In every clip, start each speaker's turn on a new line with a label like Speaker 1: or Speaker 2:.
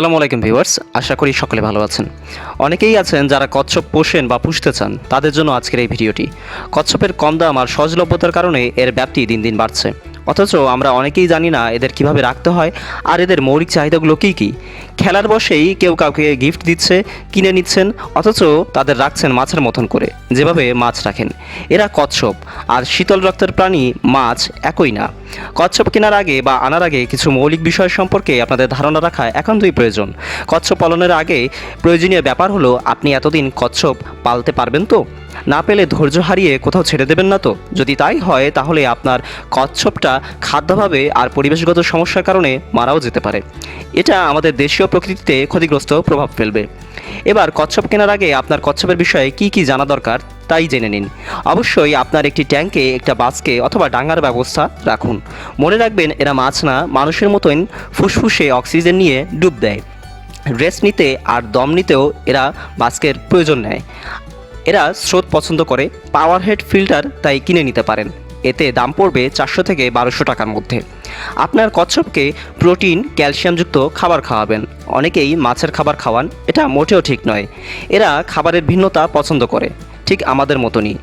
Speaker 1: আসসালামু আলাইকুম ভিউয়ার্স, আশা করি সকলে ভালো আছেন। অনেকেই আছেন যারা কচ্ছপ পোষেন বা পুষতে চান, তাদের জন্য আজকের এই ভিডিওটি। কচ্ছপের কম দাম আর সহজলভ্যতার কারণে এর ব্যাপ্তি দিন দিন বাড়ছে। অথচ আমরা অনেকেই জানি না এদের কীভাবে রাখতে হয়, আর এদের মৌলিক চাহিদাগুলো কী কী? খেলার বসেই কেউ কাউকে গিফট দিচ্ছে, কিনে নিচ্ছেন, অথচ তাদের রাখছেন মাছের মতন করে, যেভাবে মাছ রাখেন। এরা কচ্ছপ, আর শীতল রক্তের প্রাণী মাছ একই না। কচ্ছপ কেনার আগে বা আনার আগে কিছু মৌলিক বিষয় সম্পর্কে আপনাদের ধারণা রাখা একান্তই প্রয়োজন। কচ্ছপ পালনের আগে প্রয়োজনীয় ব্যাপার হলো, আপনি এতদিন কচ্ছপ পালতে পারবেন তো? না পেলে ধৈর্য হারিয়ে কোথাও ছেড়ে দেবেন না তো? যদি তাই হয়, তাহলে আপনার কচ্ছপটা খাদ্যভাবে আর পরিবেশগত সমস্যার কারণে মারাও যেতে পারে। এটা আমাদের দেশীয় প্রকৃতিতে ক্ষতিগ্রস্ত প্রভাব ফেলবে। এবার কচ্ছপ কেনার আগে আপনার কচ্ছপের বিষয়ে কি কি জানা দরকার, তাই জেনে নিন। অবশ্যই আপনার একটি ট্যাঙ্কে একটা বাসকে অথবা ডাঙ্গার ব্যবস্থা রাখুন। মনে রাখবেন, এরা মাছ না, মানুষের মতন ফুসফুসে অক্সিজেন নিয়ে ডুব দেয়। রেস্ট নিতে আর দম নিতেও এরা বাস্কের প্রয়োজন নেয়। এরা স্রোত পছন্দ করে পাওয়ার হেড ফিল্টার তাই কিনে নিতে পারেন। এতে দাম পড়বে চারশো থেকে বারোশো টাকার মধ্যে। আপনার কচ্ছপকে প্রোটিন, ক্যালসিয়ামযুক্ত খাবার খাওয়াবেন। অনেকেই মাছের খাবার খাওয়ান, এটা মোটেও ঠিক নয়। এরা খাবারের ভিন্নতা পছন্দ করে, ঠিক আমাদের মতনই।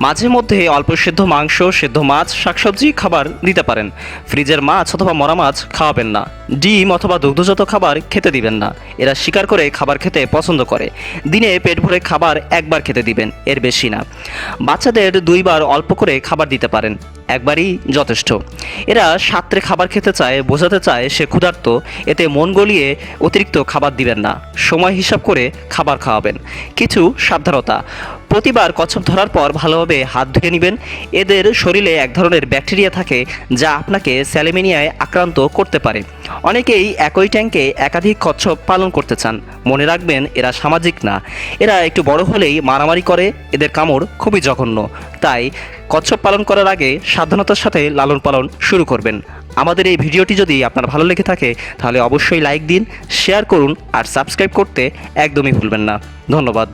Speaker 1: মাঝে মধ্যে অল্প সেদ্ধ মাংস, সেদ্ধ মাছ, শাকসবজি, খাবার দিতে পারেন। ফ্রিজের মাছ অথবা মরা মাছ খাওয়াবেন না। ডিম অথবা দুগ্ধজাত খাবার খেতে দিবেন না। এরা শিকার করে খাবার খেতে পছন্দ করে। দিনে পেট ভরে খাবার একবার খেতে দিবেন, এর বেশি না। বাচ্চাদের দুইবার অল্প করে খাবার দিতে পারেন, একবারই যথেষ্ট। এরা সাত্রে খাবার খেতে চায়, বোঝাতে চায় সে ক্ষুধার্ত, এতে মন গলিয়ে অতিরিক্ত খাবার দিবেন না। সময় হিসাব করে খাবার খাওয়াবেন। কিছু সাবধানতা, প্রতিবার কচ্ছপ ধরার পর ভালোভাবে হাত ধুয়ে নেবেন। এদের শরীরে এক ধরনের ব্যাকটেরিয়া থাকে যা আপনাকে স্যালেমিনিয়ায় আক্রান্ত করতে পারে। অনেকেই একই ট্যাঙ্কে একাধিক কচ্ছপ পালন করতে চান। মনে রাখবেন, এরা সামাজিক না। এরা একটু বড় হলেই মারামারি করে, এদের কামড় খুবই জঘন্য। তাই কচ্ছপ পালন করার আগে সাবধানতার সাথে লালন পালন শুরু করবেন। আমাদের এই ভিডিওটি যদি আপনার ভালো লেগে থাকে, তাহলে অবশ্যই লাইক দিন, শেয়ার করুন আর সাবস্ক্রাইব করতে একদমই ভুলবেন না। ধন্যবাদ।